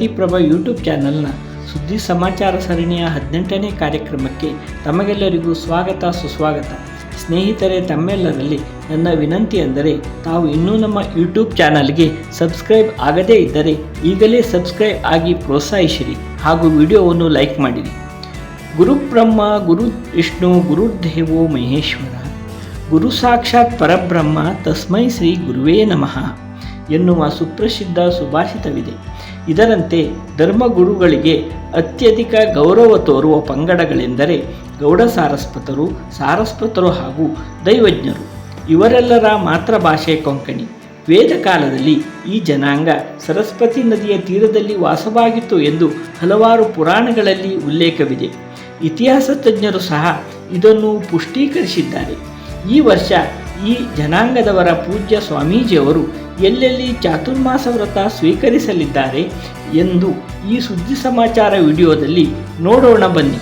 ಪ್ರಗತಿಪ್ರಭ YouTube ಚಾನೆಲ್ನ ಸುದ್ದಿ ಸಮಾಚಾರ ಸರಣಿಯ ಹದಿನೆಂಟನೇ ಕಾರ್ಯಕ್ರಮಕ್ಕೆ ತಮಗೆಲ್ಲರಿಗೂ ಸ್ವಾಗತ ಸುಸ್ವಾಗತ. ಸ್ನೇಹಿತರೆ, ತಮ್ಮೆಲ್ಲರಲ್ಲಿ ನನ್ನ ವಿನಂತಿ ಎಂದರೆ ತಾವು ಇನ್ನೂ ನಮ್ಮ ಯೂಟ್ಯೂಬ್ ಚಾನಲ್ಗೆ ಸಬ್ಸ್ಕ್ರೈಬ್ ಆಗದೇ ಇದ್ದರೆ, ಈಗಲೇ ಸಬ್ಸ್ಕ್ರೈಬ್ ಆಗಿ ಪ್ರೋತ್ಸಾಹಿಸಿರಿ ಹಾಗೂ ವಿಡಿಯೋವನ್ನು ಲೈಕ್ ಮಾಡಿರಿ. ಗುರುಬ್ರಹ್ಮ ಗುರು ವಿಷ್ಣು ಗುರುದೇವೋ ಮಹೇಶ್ವರ, ಗುರು ಸಾಕ್ಷಾತ್ ಪರಬ್ರಹ್ಮ, ತಸ್ಮೈ ಶ್ರೀ ಗುರುವೇ ನಮಃ ಎನ್ನುವ ಸುಪ್ರಸಿದ್ಧ ಸುಭಾಷಿತವಿದೆ. ಇದರಂತೆ ಧರ್ಮಗುರುಗಳಿಗೆ ಅತ್ಯಧಿಕ ಗೌರವ ತೋರುವ ಪಂಗಡಗಳೆಂದರೆ ಗೌಡ ಸಾರಸ್ವತರು ಸಾರಸ್ವತರು ಹಾಗೂ ದೈವಜ್ಞರು. ಇವರೆಲ್ಲರ ಮಾತೃಭಾಷೆ ಕೊಂಕಣಿ. ವೇದ ಕಾಲದಲ್ಲಿ ಈ ಜನಾಂಗ ಸರಸ್ವತಿ ನದಿಯ ತೀರದಲ್ಲಿ ವಾಸವಾಗಿತ್ತು ಎಂದು ಹಲವಾರು ಪುರಾಣಗಳಲ್ಲಿ ಉಲ್ಲೇಖವಿದೆ. ಇತಿಹಾಸ ತಜ್ಞರು ಸಹ ಇದನ್ನು ಪುಷ್ಟೀಕರಿಸಿದ್ದಾರೆ. ಈ ವರ್ಷ ಈ ಜನಾಂಗದವರ ಪೂಜ್ಯ ಸ್ವಾಮೀಜಿಯವರು ಎಲ್ಲೆಲ್ಲಿ ಚಾತುರ್ಮಾಸ ವ್ರತ ಸ್ವೀಕರಿಸಲಿದ್ದಾರೆ ಎಂದು ಈ ಸುದ್ದಿ ಸಮಾಚಾರ ವಿಡಿಯೋದಲ್ಲಿ ನೋಡೋಣ ಬನ್ನಿ.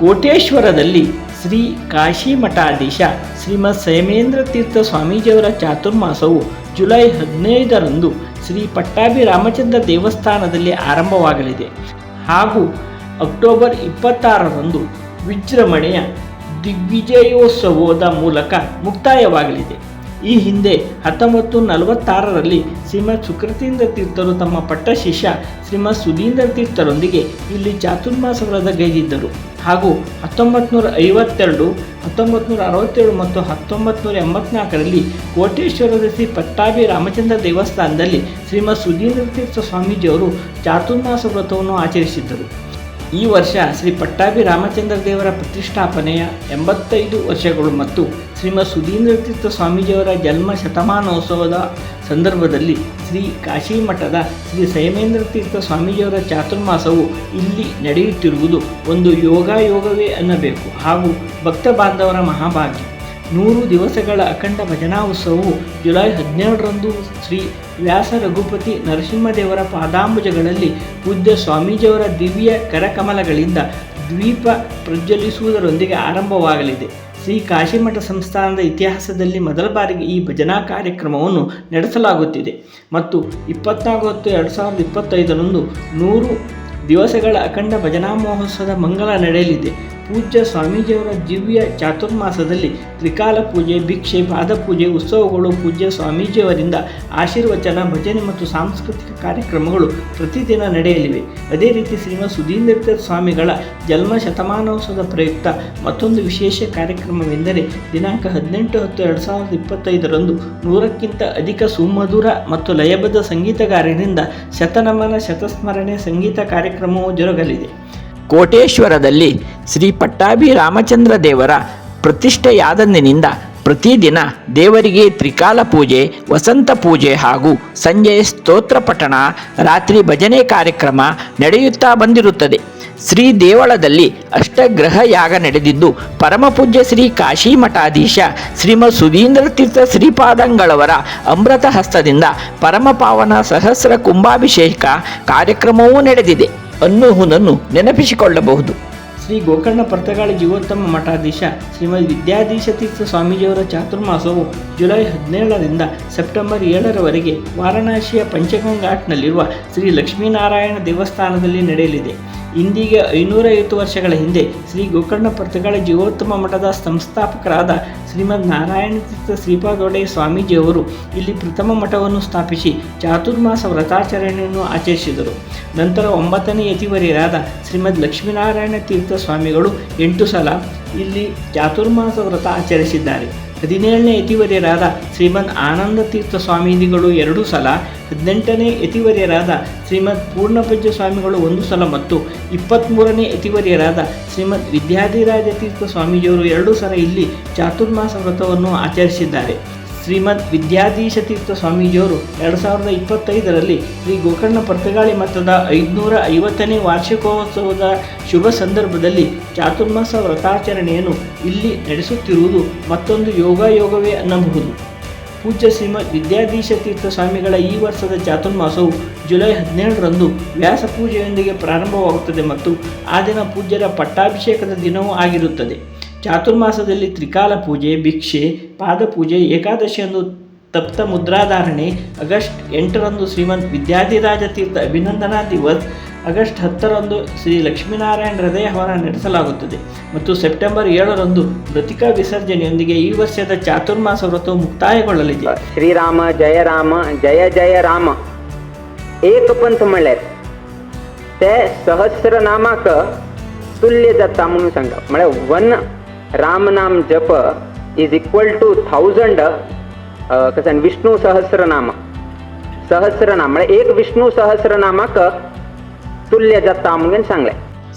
ಕೋಟೇಶ್ವರದಲ್ಲಿ ಶ್ರೀ ಕಾಶಿ ಮಠಾಧೀಶ ಶ್ರೀಮತ್ ಸೇಮೇಂದ್ರ ತೀರ್ಥ ಸ್ವಾಮೀಜಿಯವರ ಚಾತುರ್ಮಾಸವು ಜುಲೈ ಹದಿನೈದರಂದು ಶ್ರೀ ಪಟ್ಟಾಭಿ ರಾಮಚಂದ್ರ ದೇವಸ್ಥಾನದಲ್ಲಿ ಆರಂಭವಾಗಲಿದೆ. ಹಾಗೂ ಅಕ್ಟೋಬರ್ ಇಪ್ಪತ್ತಾರರಂದು ವಿಜೃಂಭಣೆಯ ದಿಗ್ವಿಜಯೋತ್ಸವದ ಮೂಲಕ ಮುಕ್ತಾಯವಾಗಲಿದೆ. ಈ ಹಿಂದೆ ಹತ್ತೊಂಬತ್ತು ನಲವತ್ತಾರರಲ್ಲಿ ಶ್ರೀಮದ್ ಸುಕೃತೀಂದ್ರ ತೀರ್ಥರು ತಮ್ಮ ಪಟ್ಟ ಶಿಷ್ಯ ಶ್ರೀಮದ್ ಸುಧೀಂದ್ರ ತೀರ್ಥರೊಂದಿಗೆ ಇಲ್ಲಿ ಚಾತುರ್ಮಾಸ ವ್ರತ ಗೈದಿದ್ದರು. ಹಾಗೂ ಹತ್ತೊಂಬತ್ತು ನೂರ ಐವತ್ತೆರಡು, ಹತ್ತೊಂಬತ್ತು ನೂರ ಅರವತ್ತೇಳು ಮತ್ತು ಹತ್ತೊಂಬತ್ತು ನೂರ ಎಂಬತ್ನಾಲ್ಕರಲ್ಲಿ ಕೋಟೇಶ್ವರದ ಶ್ರೀ ಪಟ್ಟಾಭಿ ರಾಮಚಂದ್ರ ದೇವಸ್ಥಾನದಲ್ಲಿ ಶ್ರೀಮದ್ ಸುಧೀಂದ್ರ ತೀರ್ಥ ಸ್ವಾಮೀಜಿಯವರು ಚಾತುರ್ಮಾಸ ವ್ರತವನ್ನು ಆಚರಿಸಿದ್ದರು. ಈ ವರ್ಷ ಶ್ರೀ ಪಟ್ಟಾಭಿ ರಾಮಚಂದ್ರ ದೇವರ ಪ್ರತಿಷ್ಠಾಪನೆಯ ಎಂಬತ್ತೈದು ವರ್ಷಗಳು ಮತ್ತು ಶ್ರೀಮದ್ ಸುಧೀಂದ್ರ ತೀರ್ಥ ಸ್ವಾಮೀಜಿಯವರ ಜನ್ಮ ಶತಮಾನೋತ್ಸವದ ಸಂದರ್ಭದಲ್ಲಿ ಶ್ರೀ ಕಾಶಿ ಮಠದ ಶ್ರೀ ಸೈಮೇಂದ್ರ ತೀರ್ಥ ಸ್ವಾಮೀಜಿಯವರ ಚಾತುರ್ಮಾಸವು ಇಲ್ಲಿ ನಡೆಯುತ್ತಿರುವುದು ಒಂದು ಯೋಗಾಯೋಗವೇ ಅನ್ನಬೇಕು ಹಾಗೂ ಭಕ್ತ ಬಾಂಧವರ ಮಹಾಭಾಗ್ಯ. ನೂರು ದಿವಸಗಳ ಅಖಂಡ ಭಜನಾ ಉತ್ಸವವು ಜುಲೈ ಹದಿನೇಳರಂದು ಶ್ರೀ ವ್ಯಾಸ ರಘುಪತಿ ನರಸಿಂಹದೇವರ ಪಾದಾಂಬುಜಗಳಲ್ಲಿ ಪೂಜ್ಯ ಸ್ವಾಮೀಜಿಯವರ ದಿವ್ಯ ಕರಕಮಲಗಳಿಂದ ದ್ವೀಪ ಪ್ರಜ್ವಲಿಸುವುದರೊಂದಿಗೆ ಆರಂಭವಾಗಲಿದೆ. ಶ್ರೀ ಕಾಶಿಮಠ ಸಂಸ್ಥಾನದ ಇತಿಹಾಸದಲ್ಲಿ ಮೊದಲ ಬಾರಿಗೆ ಈ ಭಜನಾ ಕಾರ್ಯಕ್ರಮವನ್ನು ನಡೆಸಲಾಗುತ್ತಿದೆ. ಮತ್ತು ಇಪ್ಪತ್ನಾಲ್ಕು ಹತ್ತು ಎರಡು ಸಾವಿರದ ಇಪ್ಪತ್ತೈದರಂದು ನೂರು ದಿವಸಗಳ ಅಖಂಡ ಭಜನಾ ಮಹೋತ್ಸವದ ಮಂಗಲ ನಡೆಯಲಿದೆ. ಪೂಜ್ಯ ಸ್ವಾಮೀಜಿಯವರ ದಿವ್ಯ ಚಾತುರ್ಮಾಸದಲ್ಲಿ ತ್ರಿಕಾಲ ಪೂಜೆ, ಭಿಕ್ಷೆ ಪಾದಪೂಜೆ ಉತ್ಸವಗಳು ಪೂಜ್ಯ ಸ್ವಾಮೀಜಿಯವರಿಂದ ಆಶೀರ್ವಚನ, ಭಜನೆ ಮತ್ತು ಸಾಂಸ್ಕೃತಿಕ ಕಾರ್ಯಕ್ರಮಗಳು ಪ್ರತಿದಿನ ನಡೆಯಲಿವೆ. ಅದೇ ರೀತಿ ಶ್ರೀಮತ್ ಸುಧೀಂದ್ರ ಸ್ವಾಮಿಗಳ ಜನ್ಮ ಶತಮಾನೋತ್ಸವದ ಪ್ರಯುಕ್ತ ಮತ್ತೊಂದು ವಿಶೇಷ ಕಾರ್ಯಕ್ರಮವೆಂದರೆ ದಿನಾಂಕ ಹದಿನೆಂಟು ಹತ್ತು ಎರಡು ಸಾವಿರದ ಇಪ್ಪತ್ತೈದರಂದು ನೂರಕ್ಕಿಂತ ಅಧಿಕ ಸುಮಧುರ ಮತ್ತು ಲಯಬದ್ಧ ಸಂಗೀತಗಾರರಿಂದ ಶತನಮನ, ಶತಸ್ಮರಣೆ ಸಂಗೀತ ಕಾರ್ಯಕ್ರಮವು ಜರುಗಲಿದೆ. ಕೋಟೇಶ್ವರದಲ್ಲಿ ಶ್ರೀ ಪಟ್ಟಾಭಿ ರಾಮಚಂದ್ರ ದೇವರ ಪ್ರತಿಷ್ಠೆಯಾದಂದಿನಿಂದ ಪ್ರತಿದಿನ ದೇವರಿಗೆ ತ್ರಿಕಾಲ ಪೂಜೆ, ವಸಂತ ಪೂಜೆ ಹಾಗೂ ಸಂಜೆ ಸ್ತೋತ್ರ ಪಠಣ, ರಾತ್ರಿ ಭಜನೆ ಕಾರ್ಯಕ್ರಮ ನಡೆಯುತ್ತಾ ಬಂದಿರುತ್ತದೆ. ಶ್ರೀ ದೇವಳದಲ್ಲಿ ಅಷ್ಟಗ್ರಹ ಯಾಗ ನಡೆದಿದ್ದು ಪರಮಪೂಜ್ಯ ಶ್ರೀ ಕಾಶಿ ಮಠಾಧೀಶ ಶ್ರೀಮ ಸುಧೀಂದ್ರ ತೀರ್ಥ ಶ್ರೀಪಾದಂಗಳವರ ಅಮೃತ ಹಸ್ತದಿಂದ ಪರಮಪಾವನ ಸಹಸ್ರ ಕುಂಭಾಭಿಷೇಕ ಕಾರ್ಯಕ್ರಮವೂ ನಡೆದಿದೆ. ಅನ್ನುವುದನ್ನು ನೆನಪಿಸಿಕೊಳ್ಳಬಹುದು. ಶ್ರೀ ಗೋಕರ್ಣ ಪರ್ತಗಾಳಿ ಜೀವೋತ್ತಮ ಮಠಾಧೀಶ ಶ್ರೀಮದ್ ವಿದ್ಯಾಧೀಶ ತೀರ್ಥ ಸ್ವಾಮೀಜಿಯವರ ಚಾತುರ್ಮಾಸವು ಜುಲೈ ಹದಿನೇಳರಿಂದ ಸೆಪ್ಟೆಂಬರ್ ಏಳರವರೆಗೆ ವಾರಣಾಸಿಯ ಪಂಚಗಂಗಾಟ್ನಲ್ಲಿರುವ ಶ್ರೀ ಲಕ್ಷ್ಮೀನಾರಾಯಣ ದೇವಸ್ಥಾನದಲ್ಲಿ ನಡೆಯಲಿದೆ. ಇಂದಿಗೆ ಐನೂರೈವತ್ತು ವರ್ಷಗಳ ಹಿಂದೆ ಶ್ರೀ ಗೋಕರ್ಣ ಪ್ರತಿಗಳ ಜೀವೋತ್ತಮ ಮಠದ ಸಂಸ್ಥಾಪಕರಾದ ಶ್ರೀಮದ್ ನಾರಾಯಣ ತೀರ್ಥ ಶ್ರೀಪಾದೊಡೆ ಸ್ವಾಮೀಜಿಯವರು ಇಲ್ಲಿ ಪ್ರಥಮ ಮಠವನ್ನು ಸ್ಥಾಪಿಸಿ ಚಾತುರ್ಮಾಸ ವ್ರತಾಚರಣೆಯನ್ನು ಆಚರಿಸಿದರು. ನಂತರ ಒಂಬತ್ತನೇ ಯತಿವರಿಯರಾದ ಶ್ರೀಮದ್ ಲಕ್ಷ್ಮೀನಾರಾಯಣ ತೀರ್ಥ ಸ್ವಾಮಿಗಳು ಎಂಟು ಸಲ ಇಲ್ಲಿ ಚಾತುರ್ಮಾಸ ವ್ರತ ಆಚರಿಸಿದ್ದಾರೆ. ಹದಿನೇಳನೇ ಯತಿವರ್ಯರಾದ ಶ್ರೀಮದ್ ಆನಂದ ತೀರ್ಥ ಸ್ವಾಮೀಜಿಗಳು ಎರಡು ಸಲ, ಹದಿನೆಂಟನೇ ಯತಿವರ್ಯರಾದ ಶ್ರೀಮದ್ ಪೂರ್ಣಪಜ್ಜ ಸ್ವಾಮಿಗಳು ಒಂದು ಸಲ ಮತ್ತು ಇಪ್ಪತ್ತ್ಮೂರನೇ ಯತಿವರ್ಯರಾದ ಶ್ರೀಮದ್ ವಿದ್ಯಾಧಿರಾಜ ತೀರ್ಥ ಸ್ವಾಮೀಜಿಯವರು ಎರಡು ಸಲ ಇಲ್ಲಿ ಚಾತುರ್ಮಾಸ ವ್ರತವನ್ನು ಆಚರಿಸಿದ್ದಾರೆ. ಶ್ರೀಮದ್ ವಿದ್ಯಾಧೀಶ ತೀರ್ಥ ಸ್ವಾಮೀಜಿಯವರು ಎರಡು ಸಾವಿರದ ಇಪ್ಪತ್ತೈದರಲ್ಲಿ ಶ್ರೀ ಗೋಕರ್ಣ ಪರ್ತಗಾಳಿ ಮಠದ ಐದುನೂರ ಐವತ್ತನೇ ವಾರ್ಷಿಕೋತ್ಸವದ ಶುಭ ಸಂದರ್ಭದಲ್ಲಿ ಚಾತುರ್ಮಾಸ ವ್ರತಾಚರಣೆಯನ್ನು ಇಲ್ಲಿ ನಡೆಸುತ್ತಿರುವುದು ಮತ್ತೊಂದು ಯೋಗಾಯೋಗವೇ ಅನ್ನಬಹುದು. ಪೂಜ್ಯ ಶ್ರೀಮದ್ ವಿದ್ಯಾಧೀಶ ತೀರ್ಥ ಸ್ವಾಮಿಗಳ ಈ ವರ್ಷದ ಚಾತುರ್ಮಾಸವು ಜುಲೈ ಹದಿನೇಳರಂದು ವ್ಯಾಸ ಪೂಜೆಯೊಂದಿಗೆ ಪ್ರಾರಂಭವಾಗುತ್ತದೆ ಮತ್ತು ಆ ದಿನ ಪೂಜ್ಯರ ಪಟ್ಟಾಭಿಷೇಕದ ದಿನವೂ ಆಗಿರುತ್ತದೆ. ಚಾತುರ್ಮಾಸದಲ್ಲಿ ತ್ರಿಕಾಲ ಪೂಜೆ, ಭಿಕ್ಷೆ ಪಾದಪೂಜೆ ಏಕಾದಶಿಯಂದು ತಪ್ತ ಮುದ್ರಾಧಾರಣೆ, ಆಗಸ್ಟ್ ಎಂಟರಂದು ಶ್ರೀಮಂತ್ ವಿದ್ಯಾಧಿರಾಜ ತೀರ್ಥ ಅಭಿನಂದನಾ ದಿವಸ್ ಆಗಸ್ಟ್ ಹತ್ತರಂದು ಶ್ರೀ ಲಕ್ಷ್ಮೀನಾರಾಯಣ ಹೃದಯ ಹವನ ನಡೆಸಲಾಗುತ್ತದೆ. ಮತ್ತು ಸೆಪ್ಟೆಂಬರ್ ಏಳರಂದು ಮೃತಿಕಾ ವಿಸರ್ಜನೆಯೊಂದಿಗೆ ಈ ವರ್ಷದ ಚಾತುರ್ಮಾಸ ವ್ರತವು ಮುಕ್ತಾಯಗೊಳ್ಳಲಿದೆ. ಶ್ರೀರಾಮ, ಜಯ ರಾಮ, ಜಯ ಜಯ ರಾಮ. ಏಕಪಂಥ ಮಳೆ ಸಹಸ್ರನಾಮಕ ತುಲ್ಯದ ತಾಮನ ಸಂಘ. ಮಳೆ ಒನ್ म्हणून सांगता म्हळ्यार वन राम नाम जप इज इक्वल टू थाउजंड कशें विष्णू सहस्रनाम सहस्रनाम म्हळ्यार एक विष्णू सहस्रनामाक तुल्य जाता म्हणून सांगलें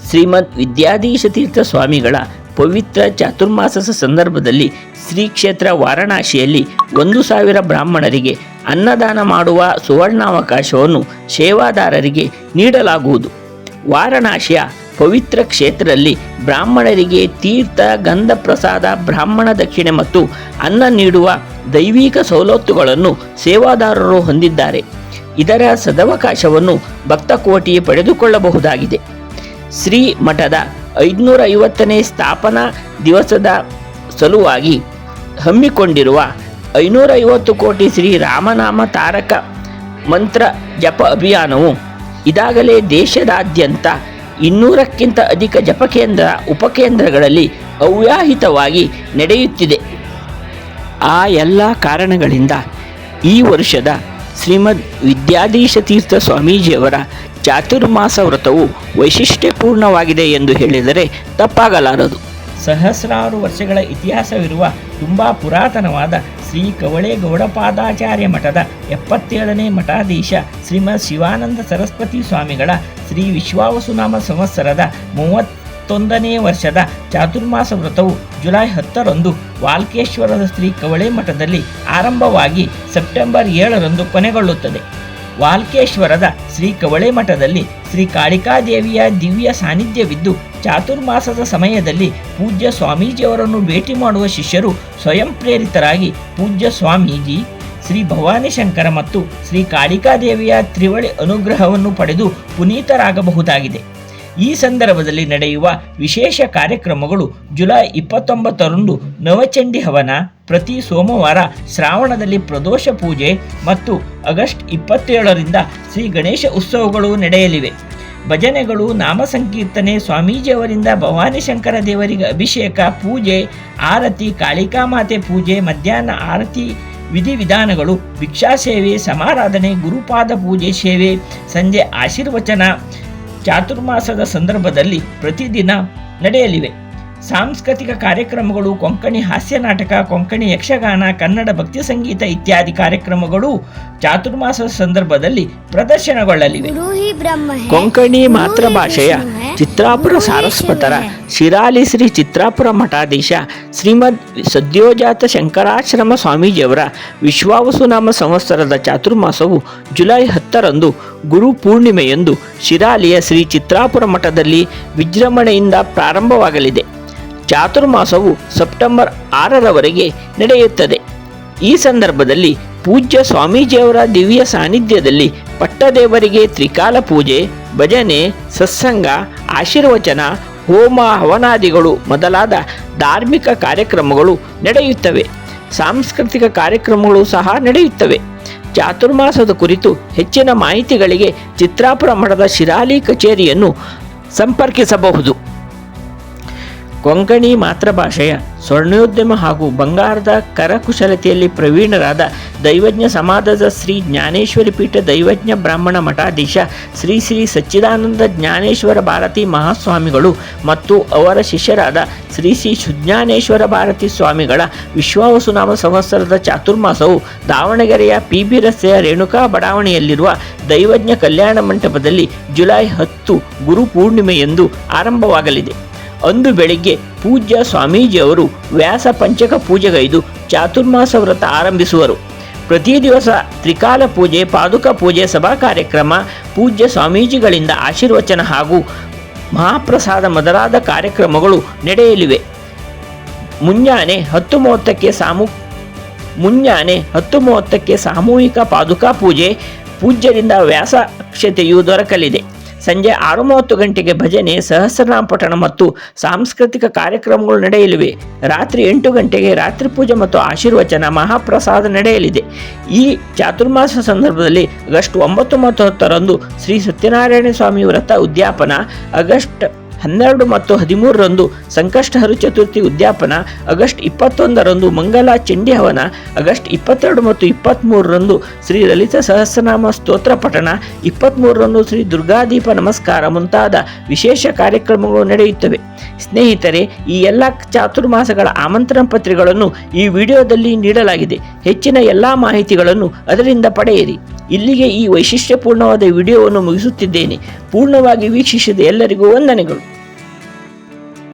ಶ್ರೀಮದ್ ವಿದ್ಯಾಧೀಶ ತೀರ್ಥ ಸ್ವಾಮಿಗಳ ಪವಿತ್ರ ಚಾತುರ್ಮಾಸದ ಸಂದರ್ಭದಲ್ಲಿ ಶ್ರೀ ಕ್ಷೇತ್ರ ವಾರಣಾಸಿಯಲ್ಲಿ ಒಂದು ಸಾವಿರ ಬ್ರಾಹ್ಮಣರಿಗೆ ಅನ್ನದಾನ ಮಾಡುವ ಸುವರ್ಣಾವಕಾಶವನ್ನು ಸೇವಾದಾರರಿಗೆ ನೀಡಲಾಗುವುದು ವಾರಣಾಸಿಯ ಪವಿತ್ರ ಕ್ಷೇತ್ರದಲ್ಲಿ ಬ್ರಾಹ್ಮಣರಿಗೆ ತೀರ್ಥ ಗಂಧ ಪ್ರಸಾದ ಬ್ರಾಹ್ಮಣ ದಕ್ಷಿಣೆ ಮತ್ತು ಅನ್ನ ನೀಡುವ ದೈವಿಕ ಸವಲತ್ತುಗಳನ್ನು ಸೇವಾದಾರರು ಹೊಂದಿದ್ದಾರೆ. ಇದರ ಸದವಕಾಶವನ್ನು ಭಕ್ತಕೋಟಿ ಪಡೆದುಕೊಳ್ಳಬಹುದಾಗಿದೆ. ಶ್ರೀ ಮಠದ ಐದುನೂರ ಐವತ್ತನೇ ಸ್ಥಾಪನಾ ದಿವಸದ ಸಲುವಾಗಿ ಹಮ್ಮಿಕೊಂಡಿರುವ ಐನೂರ ಐವತ್ತು ಕೋಟಿ ಶ್ರೀ ರಾಮನಾಮ ತಾರಕ ಮಂತ್ರ ಜಪ ಅಭಿಯಾನವು ಇದಾಗಲೇ ದೇಶದಾದ್ಯಂತ ಇನ್ನೂರಕ್ಕಿಂತ ಅಧಿಕ ಜಪಕೇಂದ್ರ ಉಪಕೇಂದ್ರಗಳಲ್ಲಿ ಅವ್ಯಾಹಿತವಾಗಿ ನಡೆಯುತ್ತಿದೆ. ಆ ಎಲ್ಲ ಕಾರಣಗಳಿಂದ ಈ ವರ್ಷದ ಶ್ರೀಮದ್ ವಿದ್ಯಾಧೀಶ ತೀರ್ಥ ಸ್ವಾಮೀಜಿಯವರ ಚಾತುರ್ಮಾಸ ವ್ರತವು ವೈಶಿಷ್ಟ್ಯಪೂರ್ಣವಾಗಿದೆ ಎಂದು ಹೇಳಿದರೆ ತಪ್ಪಾಗಲಾರದು. ಸಹಸ್ರಾರು ವರ್ಷಗಳ ಇತಿಹಾಸವಿರುವ ತುಂಬ ಪುರಾತನವಾದ ಶ್ರೀ ಕವಳೆ ಗೌಡಪಾದಾಚಾರ್ಯ ಮಠದ ಎಪ್ಪತ್ತೇಳನೇ ಮಠಾಧೀಶ ಶ್ರೀಮದ್ ಶಿವಾನಂದ ಸರಸ್ವತಿ ಸ್ವಾಮಿಗಳ ಶ್ರೀ ವಿಶ್ವಾವಸುನಾಮ ಸಂವತ್ಸರದ ಮೂವತ್ತೊಂದನೇ ವರ್ಷದ ಚಾತುರ್ಮಾಸ ವ್ರತವು ಜುಲೈ ಹತ್ತರಂದು ವಾಲ್ಕೇಶ್ವರದ ಶ್ರೀ ಕವಳೆ ಮಠದಲ್ಲಿ ಆರಂಭವಾಗಿ ಸೆಪ್ಟೆಂಬರ್ ಏಳರಂದು ಕೊನೆಗೊಳ್ಳುತ್ತದೆ. ವಾಲ್ಕೇಶ್ವರದ ಶ್ರೀ ಕವಳೆ ಮಠದಲ್ಲಿ ಶ್ರೀ ಕಾಳಿಕಾದೇವಿಯ ದಿವ್ಯ ಸಾನ್ನಿಧ್ಯವಿದ್ದು, ಚಾತುರ್ಮಾಸದ ಸಮಯದಲ್ಲಿ ಪೂಜ್ಯ ಸ್ವಾಮೀಜಿಯವರನ್ನು ಭೇಟಿ ಮಾಡುವ ಶಿಷ್ಯರು ಸ್ವಯಂ ಪ್ರೇರಿತರಾಗಿ ಪೂಜ್ಯ ಸ್ವಾಮೀಜಿ, ಶ್ರೀ ಭವಾನಿ ಶಂಕರ ಮತ್ತು ಶ್ರೀ ಕಾಳಿಕಾದೇವಿಯ ತ್ರಿವಳಿ ಅನುಗ್ರಹವನ್ನು ಪಡೆದು ಪುನೀತರಾಗಬಹುದಾಗಿದೆ. ಈ ಸಂದರ್ಭದಲ್ಲಿ ನಡೆಯುವ ವಿಶೇಷ ಕಾರ್ಯಕ್ರಮಗಳು ಜುಲೈ ಇಪ್ಪತ್ತೊಂಬತ್ತರಂದು ನವಚಂಡಿ ಹವನ, ಪ್ರತಿ ಸೋಮವಾರ ಶ್ರಾವಣದಲ್ಲಿ ಪ್ರದೋಷ ಪೂಜೆ ಮತ್ತು ಆಗಸ್ಟ್ ಇಪ್ಪತ್ತೇಳರಿಂದ ಶ್ರೀ ಗಣೇಶ ಉತ್ಸವಗಳು ನಡೆಯಲಿವೆ. ಭಜನೆಗಳು ನಾಮ ಸಂಕೀರ್ತನೆ ಸ್ವಾಮೀಜಿಯವರಿಂದ ಭವಾನಿ ಶಂಕರ ದೇವರಿಗೆ ಅಭಿಷೇಕ, ಪೂಜೆ, ಆರತಿ ಕಾಳಿಕಾಮಾತೆ ಪೂಜೆ, ಮಧ್ಯಾಹ್ನ ಆರತಿ ವಿಧಿವಿಧಾನಗಳು, ಭಿಕ್ಷಾ ಸೇವೆ, ಸಮಾರಾಧನೆ, ಗುರುಪಾದ ಪೂಜೆ ಸೇವೆ, ಸಂಜೆ ಆಶೀರ್ವಚನ ಚಾತುರ್ಮಾಸದ ಸಂದರ್ಭದಲ್ಲಿ ಪ್ರತಿದಿನ ನಡೆಯಲಿವೆ. ಸಾಂಸ್ಕೃತಿಕ ಕಾರ್ಯಕ್ರಮಗಳು ಕೊಂಕಣಿ ಹಾಸ್ಯ ನಾಟಕ ಕೊಂಕಣಿ ಯಕ್ಷಗಾನ ಕನ್ನಡ ಭಕ್ತಿ ಸಂಗೀತ ಇತ್ಯಾದಿ ಕಾರ್ಯಕ್ರಮಗಳು ಚಾತುರ್ಮಾಸದ ಸಂದರ್ಭದಲ್ಲಿ ಪ್ರದರ್ಶನಗೊಳ್ಳಲಿವೆ. ಕೊಂಕಣಿ ಮಾತೃಭಾಷೆಯ ಚಿತ್ರಾಪುರ ಸಾರಸ್ವತರ ಶಿರಾಲಿ ಶ್ರೀ ಚಿತ್ರಾಪುರ ಮಠಾಧೀಶ ಶ್ರೀಮದ್ ಸದ್ಯೋಜಾತ ಶಂಕರಾಶ್ರಮ ಸ್ವಾಮೀಜಿಯವರ ವಿಶ್ವಾವಸುನಾಮ ಸಂವತ್ಸರದ ಚಾತುರ್ಮಾಸವು ಜುಲೈ ಹತ್ತರಂದು ಗುರು ಪೂರ್ಣಿಮೆಯಂದು ಶಿರಾಲಿಯ ಶ್ರೀ ಚಿತ್ರಾಪುರ ಮಠದಲ್ಲಿ ವಿಜೃಂಭಣೆಯಿಂದ ಪ್ರಾರಂಭವಾಗಲಿದೆ. ಚಾತುರ್ಮಾಸವು ಸೆಪ್ಟೆಂಬರ್ ಆರರವರೆಗೆ ನಡೆಯುತ್ತದೆ. ಈ ಸಂದರ್ಭದಲ್ಲಿ ಪೂಜ್ಯ ಸ್ವಾಮೀಜಿಯವರ ದಿವ್ಯ ಸಾನ್ನಿಧ್ಯದಲ್ಲಿ ಪಟ್ಟದೇವರಿಗೆ ತ್ರಿಕಾಲ ಪೂಜೆ, ಭಜನೆ, ಸತ್ಸಂಗ, ಆಶೀರ್ವಚನ, ಹೋಮ ಹವನಾದಿಗಳು ಮೊದಲಾದ ಧಾರ್ಮಿಕ ಕಾರ್ಯಕ್ರಮಗಳು ನಡೆಯುತ್ತವೆ. ಸಾಂಸ್ಕೃತಿಕ ಕಾರ್ಯಕ್ರಮಗಳು ಸಹ ನಡೆಯುತ್ತವೆ. ಚಾತುರ್ಮಾಸದ ಕುರಿತು ಹೆಚ್ಚಿನ ಮಾಹಿತಿಗಳಿಗೆ ಚಿತ್ರಾಪುರ ಮಠದ ಶಿರಾಲಿ ಕಚೇರಿಯನ್ನು ಸಂಪರ್ಕಿಸಬಹುದು. ಕೊಂಕಣಿ ಮಾತೃಭಾಷೆಯ ಸ್ವರ್ಣೋದ್ಯಮ ಹಾಗೂ ಬಂಗಾರದ ಕರಕುಶಲತೆಯಲ್ಲಿ ಪ್ರವೀಣರಾದ ದೈವಜ್ಞ ಸಮಾಜದ ಶ್ರೀ ಜ್ಞಾನೇಶ್ವರಿ ಪೀಠ ದೈವಜ್ಞ ಬ್ರಾಹ್ಮಣ ಮಠಾಧೀಶ ಶ್ರೀ ಶ್ರೀ ಸಚ್ಚಿದಾನಂದ ಜ್ಞಾನೇಶ್ವರ ಭಾರತಿ ಮಹಾಸ್ವಾಮಿಗಳು ಮತ್ತು ಅವರ ಶಿಷ್ಯರಾದ ಶ್ರೀ ಶ್ರೀ ಸುಜ್ಞಾನೇಶ್ವರ ಭಾರತಿ ಸ್ವಾಮಿಗಳ ವಿಶ್ವಾವಸುನಾಮ ಸಂವತ್ಸರದ ಚಾತುರ್ಮಾಸವು ದಾವಣಗೆರೆಯ ಪಿ ಬಿ ರಸ್ತೆಯ ರೇಣುಕಾ ಬಡಾವಣೆಯಲ್ಲಿರುವ ದೈವಜ್ಞ ಕಲ್ಯಾಣ ಮಂಟಪದಲ್ಲಿ ಜುಲೈ ಹತ್ತು ಗುರು ಪೂರ್ಣಿಮೆಯಂದು ಆರಂಭವಾಗಲಿದೆ. ಅಂದು ಬೆಳಿಗ್ಗೆ ಪೂಜ್ಯ ಸ್ವಾಮೀಜಿಯವರು ವ್ಯಾಸ ಪಂಚಕ ಪೂಜೆಗೈದು ಚಾತುರ್ಮಾಸ ವ್ರತ ಆರಂಭಿಸುವರು. ಪ್ರತಿ ದಿವಸ ತ್ರಿಕಾಲ ಪೂಜೆ, ಪಾದುಕ ಪೂಜೆ, ಸಭಾ ಕಾರ್ಯಕ್ರಮ, ಪೂಜ್ಯ ಸ್ವಾಮೀಜಿಗಳಿಂದ ಆಶೀರ್ವಚನ ಹಾಗೂ ಮಹಾಪ್ರಸಾದ ಮೊದಲಾದ ಕಾರ್ಯಕ್ರಮಗಳು ನಡೆಯಲಿವೆ. ಮುಂಜಾನೆ ಹತ್ತು ಮೂವತ್ತಕ್ಕೆ ಸಾಮೂ ಮುಂಜಾನೆ ಹತ್ತು ಮೂವತ್ತಕ್ಕೆ ಸಾಮೂಹಿಕ ಪಾದುಕಾ ಪೂಜೆ ಪೂಜ್ಯರಿಂದ ವ್ಯಾಸಕ್ಷತೆಯು ದೊರಕಲಿದೆ. ಸಂಜೆ ಆರು ಮೂವತ್ತು ಗಂಟೆಗೆ ಭಜನೆ, ಸಹಸ್ರನಾಮ ಪಠಣ ಮತ್ತು ಸಾಂಸ್ಕೃತಿಕ ಕಾರ್ಯಕ್ರಮಗಳು ನಡೆಯಲಿವೆ. ರಾತ್ರಿ ಎಂಟು ಗಂಟೆಗೆ ರಾತ್ರಿ ಪೂಜೆ ಮತ್ತು ಆಶೀರ್ವಚನ ಮಹಾಪ್ರಸಾದ ನಡೆಯಲಿದೆ. ಈ ಚಾತುರ್ಮಾಸ ಸಂದರ್ಭದಲ್ಲಿ ಆಗಸ್ಟ್ ಒಂಬತ್ತು ಮತ್ತು ಹತ್ತರಂದು ಶ್ರೀ ಸತ್ಯನಾರಾಯಣ ಸ್ವಾಮಿ ವ್ರತ ಉದ್ಯಾಪನ, ಆಗಸ್ಟ್ ಹನ್ನೆರಡು ಮತ್ತು ಹದಿಮೂರರಂದು ಸಂಕಷ್ಟಹರು ಚತುರ್ಥಿ ಉದ್ಯಾಪನ, ಆಗಸ್ಟ್ ಇಪ್ಪತ್ತೊಂದರಂದು ಮಂಗಲ ಚಂಡಿ ಹವನ, ಆಗಸ್ಟ್ ಇಪ್ಪತ್ತೆರಡು ಮತ್ತು ಇಪ್ಪತ್ತ್ಮೂರರಂದು ಶ್ರೀ ಲಲಿತ ಸಹಸ್ರನಾಮ ಸ್ತೋತ್ರ ಪಠಣ ಇಪ್ಪತ್ತ್ಮೂರರಂದು ಶ್ರೀ ದುರ್ಗಾದೀಪ ನಮಸ್ಕಾರ ಮುಂತಾದ ವಿಶೇಷ ಕಾರ್ಯಕ್ರಮಗಳು ನಡೆಯುತ್ತವೆ. ಸ್ನೇಹಿತರೆ, ಈ ಎಲ್ಲ ಚಾತುರ್ಮಾಸಗಳ ಆಮಂತ್ರಣ ಪತ್ರಿಕೆಗಳನ್ನು ಈ ವಿಡಿಯೋದಲ್ಲಿ ನೀಡಲಾಗಿದೆ. ಹೆಚ್ಚಿನ ಎಲ್ಲ ಮಾಹಿತಿಗಳನ್ನು ಅದರಿಂದ ಪಡೆಯಿರಿ. ಇಲ್ಲಿಗೆ ಈ ವೈಶಿಷ್ಟ್ಯಪೂರ್ಣವಾದ ವಿಡಿಯೋವನ್ನು ಮುಗಿಸುತ್ತಿದ್ದೇನೆ. ಪೂರ್ಣವಾಗಿ ವೀಕ್ಷಿಸಿದ ಎಲ್ಲರಿಗೂ ವಂದನೆಗಳು.